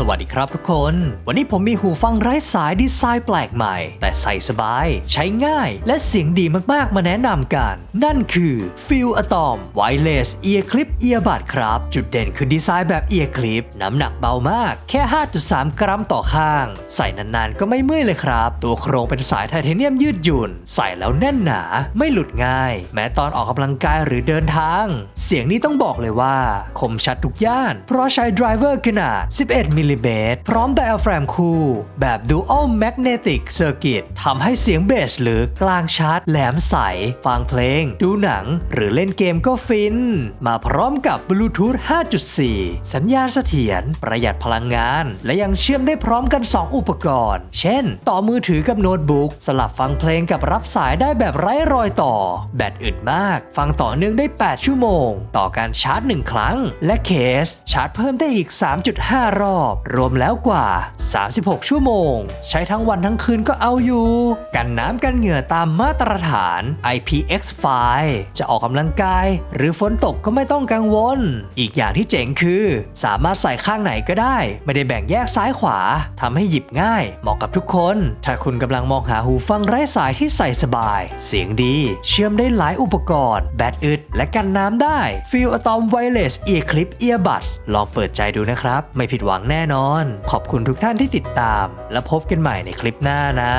สวัสดีครับทุกคน วันนี้ผมมีหูฟังไร้สายดีไซน์แปลกใหม่ แต่ใส่สบาย ใช้ง่ายและเสียงดีมากๆ มาแนะนำกัน นั่นคือ f e e l Atom Wireless Ear Clip Earbud ครับ จุดเด่นคือดีไซน์แบบ Ear Clip น้ำหนักเบามาก แค่ 5.3 กรัมต่อข้าง ใส่นานๆ ก็ไม่เมื่อยเลยครับ ตัวโครงเป็นสายไทเทเนียมยืดหยุ่น ใส่แล้วแน่นหนา ไม่หลุดง่าย แม้ตอนออกกำลังกายหรือเดินทาง เสียงนี้ต้องบอกเลยว่า คมชัดทุกย่าน เพราะใช้ไดรเวอร์ขนาด 11มิลลิเมตรพร้อมไดอะแฟรมคู่ แบบ Dual Magnetic Circuit ทำให้เสียงเบสลึกกลางชัดแหลมใส ฟังเพลง ดูหนัง หรือเล่นเกมก็ฟิน มาพร้อมกับ Bluetooth 5.4 สัญญาณเสถียรประหยัดพลังงาน และยังเชื่อมได้พร้อมกัน 2 อุปกรณ์ เช่น ต่อมือถือกับโน้ตบุ๊กสลับฟังเพลงกับรับสายได้แบบไร้รอยต่อ แบตอึดมาก ฟังต่อเนื่องได้ 8 ชั่วโมง ต่อการชาร์จ 1 ครั้ง และเคสชาร์จเพิ่มได้อีก 3.5 รอบรวมแล้วกว่า 36 ชั่วโมง ใช้ทั้งวันทั้งคืนก็เอาอยู่ กันน้ำกันเหงื่อตามมาตรฐาน IPX5 จะออกกำลังกาย หรือฝนตกก็ไม่ต้องกังวล อีกอย่างที่เจ๋งคือ สามารถใส่ข้างไหนก็ได้ ไม่ได้แบ่งแยกซ้ายขวาทำให้หยิบง่ายเหมาะกับทุกคน ถ้าคุณกำลังมองหาหูฟังไร้สายที่ใส่สบาย เสียงดี เชื่อมได้หลายอุปกรณ์ แบตอึด และกันน้ำได้ Feel Atom Wireless Ear Clip Earbuds ลองเปิดใจดูนะครับ ไม่ผิดหวังแน่แน่นอน ขอบคุณทุกท่านที่ติดตาม และพบกันใหม่ในคลิปหน้านะ